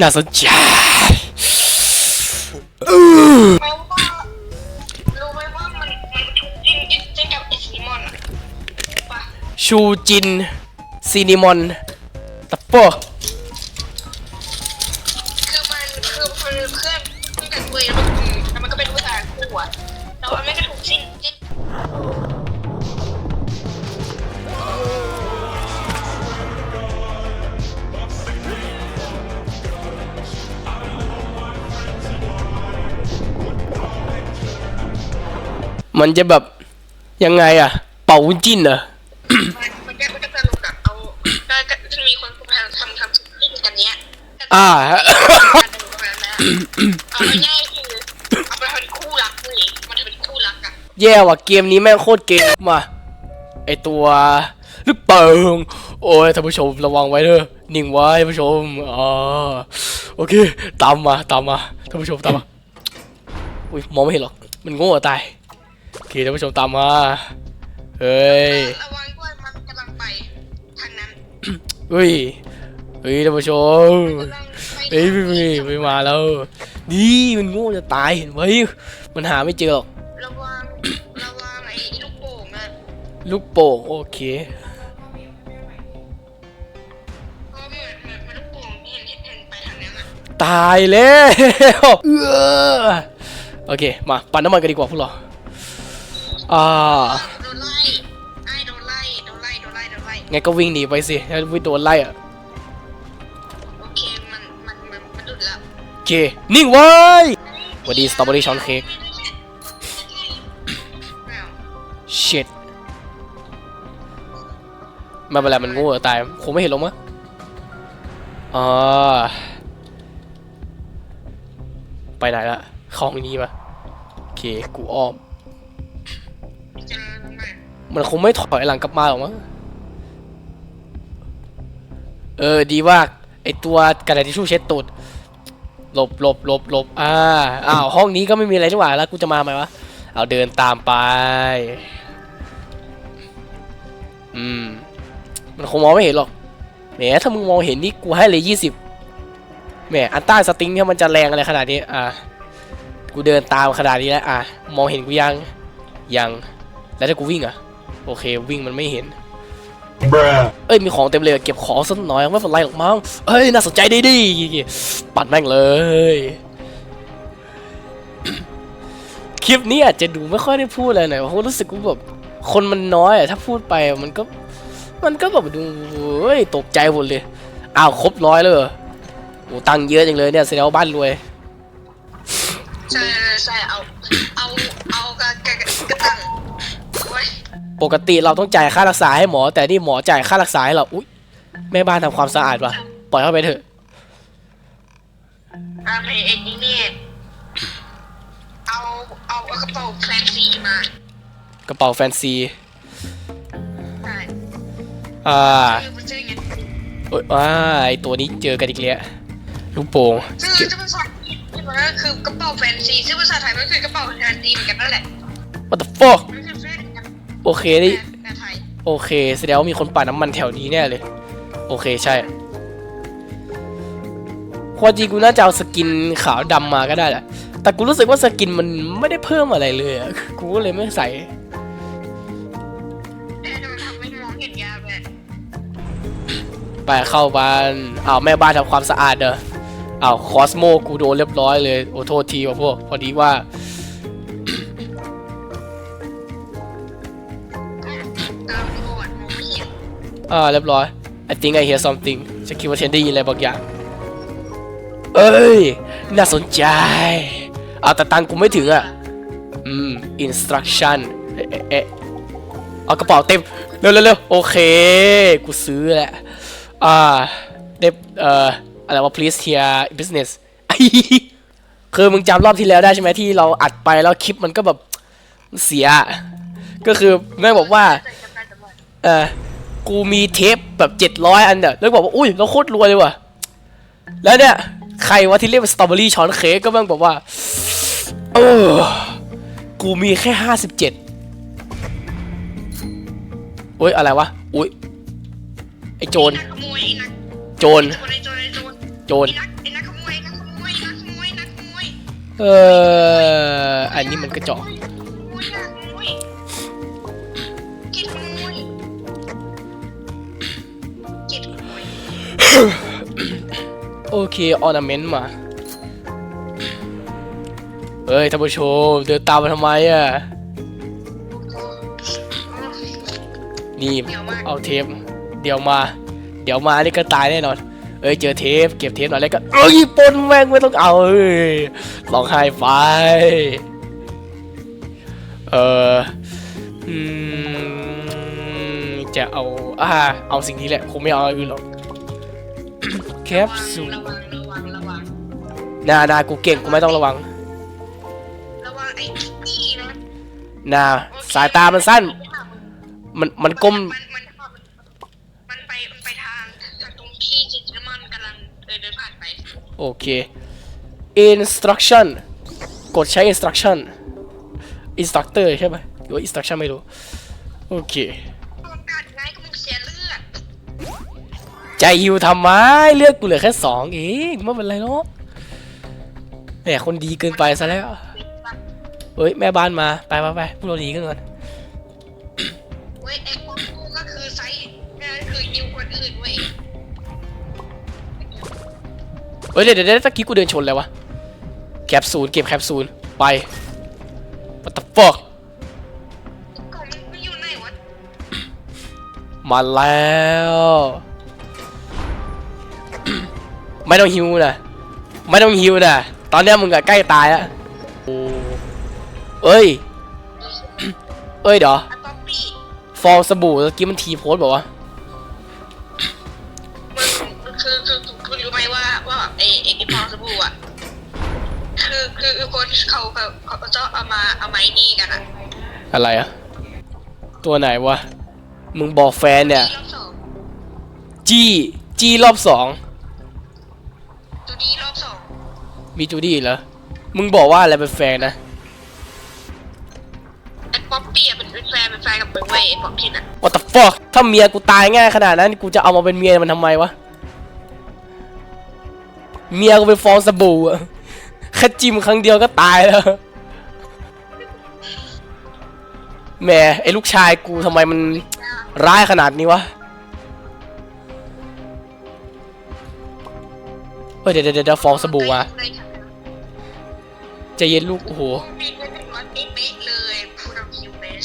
น่าสนใจเออเพราะว่ารู้ไหมว่ามันมันถูกจิ้นจิ้นจิ้นกับไอซีมอนอะปะชูจินซีนิมอนตะโปะคือมันคือมันเพื่อนเพื่อนกันเว้ยแล้วมันแล้วมันก็เป็นผู้ชายคู่อะแต่ว่าไม่ก็ถูกจิ้นจิ้น มันจะแบบยังไงอะเป่าวุ้นจิ้นเหรอมันมันก็มันก็สนุกอะเอาก็จะมีคนพยายามทำทำถูกจิ้นกันเนี้ยอ่าเอาง่ายคือเอาไปเป็นคู่รักเว้ยมันจะเป็นคู่รักอะแย่ว่ะเกมนี้แม่งโคตรเกมมาไอตัวลูกเปิงโอ้ยท่านผู้ชมระวังไว้เด้อนิ่งไว้ท่านผู้ชมอ่าโอเค ตามมาตามมาท่านผู้ชมตามมาอุ้ยมองไม่เห็นหรอก มันโง่ตาย โอเคท่านผู้ชมตามมา เฮ้ย ระวังด้วยมันกำลังไปทางนั้นเฮ้ย เฮ้ยท่านผู้ชมกำลังไปเฮ้ยไม่ไม่ไม่มาแล้ว นี่มันโง่จะตายเห็นไหมมันหาไม่เจอหรอก ระวังระวังไอ้ลูกโป่งอะลูกโป่งโอเค เพราะเหมือนเหมือนเหมือนลูกโป่งเห็นเห็นเห็นไปทางนั้นอะตายแล้วเออโอเค มา ปั่นน้ำมันกันดีกว่าพวกเรา อ่าโดนไล่ไอ้โดนไล่ โดนไล่ โดนไล่ โดนไล่ไงก็วิ่งหนีไปสิถ้าไม่โดนไล่อะโอเค มัน มัน มันมันดุดแล้วโอเค นิ่งไว้สวัสดีสตรอเบอรี่ช้อนเค้กอ้าวชิตไม่เป็นไรมันโง่ตายคงไม่เห็นหรอกมั้งอ่าไปไหนละเข้าห้องนี้ปะโอเค กูอ้อมเจอลง มันคงไม่ถอยหลังกลับมาหรอกมั้ง เออดีมาไอตัวกระดาษทิชชู่เช็ดตูดหลบหลบหลบหลบอ่าอ้าวห้องนี้ก็ไม่มีอะไรนี่หว่าแล้วกูจะมาไหมวะ เอาเดินตามไป อืม มันคงมองไม่เห็นหรอกแหมถ้ามึงมองเห็นนี่กูให้เลยยี่สิบแหมอันต้าสติงเนี่ยมันจะแรงอะไรขนาดนี้ อ่ากูเดินตามขนาดนี้แล้วอะมองเห็นกูยังยัง แล้วถ้ากูวิ่งอะ โอเควิ่งมันไม่เห็น Bruh. เอ้ยมีของเต็มเลยเก็บของสักหน่อยไม่เป็นไรหรอกมั้งเอ้ยน่าสนใจดีดีปัดแม่งเลย คลิปนี้อาจจะดูไม่ค่อยได้พูดอะไรหน่อยเพราะรู้สึกว่าแบบคนมันน้อยอะถ้าพูดไปมันก็ มันก็แบบดูเฮ้ยตกใจหมดเลยอ้าวครบร้อยเลยเหรอโอ้ตังค์เยอะจังเลยเนี่ยแสดงว่าบ้านรวยใช่ใช่เอาเอาเอากระกระกระตังโอ้ย ปกติเราต้องจ่ายค่ารักษาให้หมอ แต่นี่หมอจ่ายค่ารักษาให้เราอุ้ยแม่บ้านทำความสะอาดว่ะปล่อยเข้าไปเถอะอาเมเอ็นนี่เนี่ยเอาเอาเอากระเป๋าแฟนซีมากระเป๋าแฟนซีใช่อ่าคือมันชื่อไงโอ้ยอ่าไอตัวนี้เจอกันอีกแล้วลูกโป่งชื่อชื่อภาษาอังกฤษที่มันก็คือกระเป๋าแฟนซีชื่อภาษาไทยมันคือกระเป๋าแฟนซีเหมือนกันนั่นแหละ what the fuck โอเคนี่แต่ไทยโอเคแสดงว่ามีคนปั่นน้ำมันแถวนี้แน่เลย โอเคใช่ความจริงกูน่าจะเอาสกินขาวดำมาก็ได้แหละ แต่กูรู้สึกว่าสกินมันไม่ได้เพิ่มอะไรเลยอะกูก็เลยไม่ใส่ เอ๊ะมันทำให้มองเห็นยากเลยไปเข้าบ้านอ้าวแม่บ้านทำความสะอาดเด้ออ้าวคอสโมกูโดนเรียบร้อยเลย โอ้โทษทีว่ะพวก พอดีว่า อ่าเรียบร้อย I think I hear something ฉันคิดว่าฉันได้ยินอะไรบางอย่าง เอ้ย น่าสนใจ เอาแต่ตังค์กูไม่ถึงอะ อืม instruction เอ๊ะเอ๊ะเอากระเป๋าเต็ม เร็วเร็วโอเค กูซื้อแหละ อ่าได้เอ่อ อะไรว่า please here business คือมึงจำรอบที่แล้วได้ใช่ไหมที่เราอัดไปแล้วคลิปมันก็แบบเสีย ก็คือแม่บอกว่า เออ กูมีเทปแบบเจ็ดร้อยอันเนี่ยแล้วบอกว่าอุ้ยเราโคตรรวยเลยว่ะแล้วเนี่ยใครวะที่เรียกว่าสตรอเบอรี่ช้อนเค้กก็แม่งบอกว่าเออกูมีแค่ห้าสิบเจ็ดอุ้ยอะไรวะอุ้ยไอโจรโจรโจรโจรไอ้โจรโจรไอ้นักไอ้นักขเอออันนี้มันกระจอก โอเคออร์นาเมนต์มา เฮ้ยท่านผู้ชมเดินตามมาทำไมอะ นี่เดี๋ยวมาเอาเทป เดี๋ยวมา เดี๋ยวมานี่ก็ตายแน่นอน เอ้ยเจอเทป เก็บเทปหน่อยแล้วก็ เอ้ยปนแม่งไม่ต้องเอาเอ้ยร้องไห้ไปเอออืมจะเอาอ่าเอาสิ่งนี้แหละคงไม่เอาอันอื่นหรอกแค ปซูลระวังระวังระวังนานากูเก่งกูไม่ต้องระวัง ระวังไอ้นี่นะนาสายตามันสั้น มันมันก้ม มันมันมันไปมันไปทางทางตรงที่จิตรมันกำลังเดินเดินผ่านไป โอเค instruction กดใช้ instruction instructor ใช่ไหมหรือว่า instruction ไม่รู้ โอเค ใจฮิวทำไมเลือกกูเหลือแค่สองเองไม่เป็นไรหรอกแหมคนดีเกินไปซะแล้วเฮ้ยแม่บ้านมาไปไปไปพวกเราหนีกันก่อนเว้ยไอ้พวกกูก็คือไซส์นั่นคือยิวคนอื่นเว้ยเฮ้ยเดี๋ยวเดี๋ยวเดี๋ยวตะกี้กูเดินชนแล้ววะแคปซูลเก็บแคปซูลไป what the fuck กล่องมันอยู่ไหนวะมาแล้ว ไม่ต้องฮิวนะไม่ต้องฮิวนะตอนเนี้ยมึงอะใกล้ตายแล้วโอ้เอ้ย เอ้ยเดี๋ยวอะป๊อปปี้ฟองสบู่เมื่อกี้มันทีโพสบอกว่าวะมึงคือคือคือคุณรู้ไหมว่าว่าไอ้ไอ้ไอ้ฟองสบู่อะคือคือคือคนเขาเขาเขาจะเอามาเอาไม้นี่กันอะอะไรอะตัวไหนวะ มึงบอกแฟนเนี่ย รอบสองจี้ จี้รอบสอง ตัวนี้รอบสองมีจูดี้เหรอ มึงบอกว่าอะไรเป็นแฟนนะ ไอ้ป๊อปปี้อะเป็นเป็นแฟนเป็นแฟนกับมึงเว้ยไอ้ป๊อปปี้น่ะ what the fuck ถ้าเมียกูตายง่ายขนาดนั้นกูจะเอามาเป็นเมียมันทำไมวะ เมียกูเป็นฟองสบู่อะแค่จิ้มครั้งเดียวก็ตายแล้ว แหม่ไอ้ลูกชายกูทำไมมันร้ายขนาดนี้วะ เฮ้ยเดี๋ยวเดี๋ยวเดี๋ยวฟองสบู่มาใจะเย็นลูกโอ้โหมีเงินหนึ่งร้อยเป๊ะๆเลยพูดเอาคิวเบส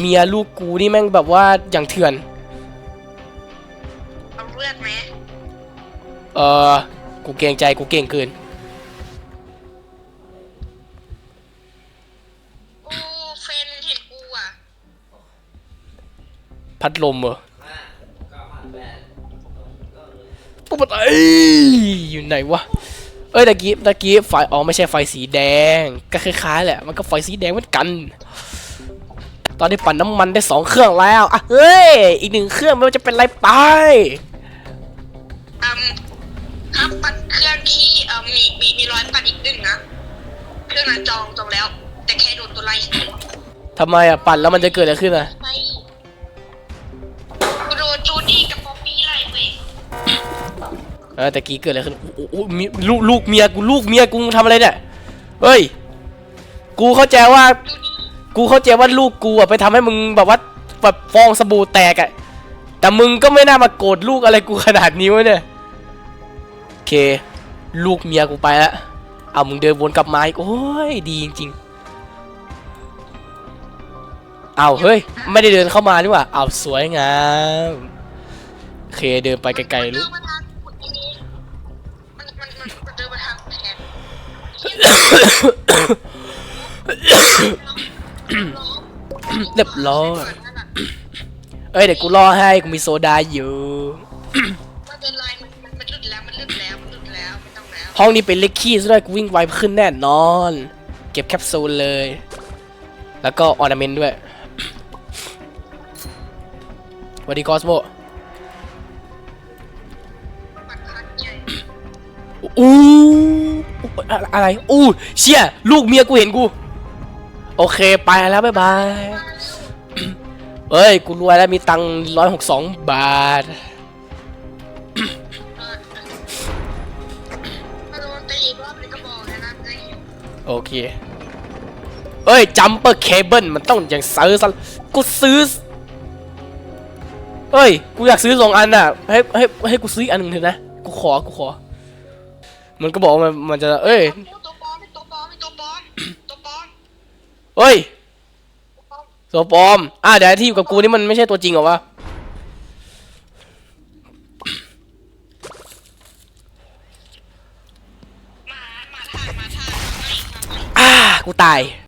เมียลูกกูนี่แม่งแบบว่าอย่างเถื่อนเอาเลือดไหมเออกูเกรงใจกูเก่งเกินโอ้เฟนเห็นกูอะพัดลมเหรอ ปุ๊บปะเอ้ยอยู่ไหนวะเอ้ยตะกี้ตะกี้ไฟอ๋อไม่ใช่ไฟสีแดง ก็คล้ายๆแหละมันก็ไฟสีแดงเหมือนกัน ตอนนี้ปั่นน้ำมันได้สองเครื่องแล้วอะเฮ้ยอีกหนึ่งเครื่องไม่ว่าจะเป็นไรไปอืมครับปัดเครื่องที่เอ่อมีมีมีร้อยปัดอีกหนึ่งนะเครื่องนั้นจองจองแล้ว แต่แค่โดนตัวไล่ทำไมอะปั่นแล้วมันจะเกิดอะไรขึ้นอะ เออตะกี้เกิดอะไรขึ้นโอ้โหลูกลูกเมียกูลูกเมียกูทำอะไรเนี่ยเฮ้ย กูเข้าใจว่า กูเข้าใจว่าลูกกูอะไปทำให้มึงแบบว่าแบบฟองสบู่แตกอะแต่มึงก็ไม่น่ามาโกรธลูกอะไรกูขนาดนี้วะเนี่ยโอเค ลูกเมียกูไปล้วเอามึงเดินวนกลับมาอีกโอ้ยดีจริงๆเอาเฮ้ย ไม่ได้เดินเข้ามานี่หว่าเอาสวยงามโอเคเดินไปไกลๆลูก เดินมาทางแทนเรียบร้อยเอ้ยเดี๋ยวกูรอให้กูมีโซดาอยู่ ไม่เป็นไรมันมันมันหลุดแล้วมันหลุดแล้วมันหลุดแล้วไม่ต้องแล้วห้องนี้เป็นเล็กขี้ซะด้วยกูวิ่งไวขึ้นแน่นอน เก็บแคปซูลเลย แล้วก็ออร์นาเมนต์ด้วยสวัสดีคอสโม อู้อะไรอู้เชี่ยลูกเมียกูเห็นกู โอเคไปแล้วบ๊ายบายเอ้ยกูรวยแล้วมีตังค์ร้อยหกสองบาทโอเคเอ้ยจัมเปอร์เคเบิลมันต้องอย่างซื้อซะกูซื้อเอ้ย กูอยากซื้อสองอันน่ะ ให้ให้ให้กูซื้ออันหนึ่งเถอะนะ กูขอ กูขอ มันก็บอกว่ามันมันจะเอ้ยตัวปลอมตัวปลอมตัวปลอมตัวปลอมเฮ้ยตัวปลอมตัวปลอมอะเดี๋ยวไอ้ที่อยู่กับกูนี่มันไม่ใช่ตัวจริงเหรอวะมามาทางมาทางมาไม่มาไม่อ่ากูตาย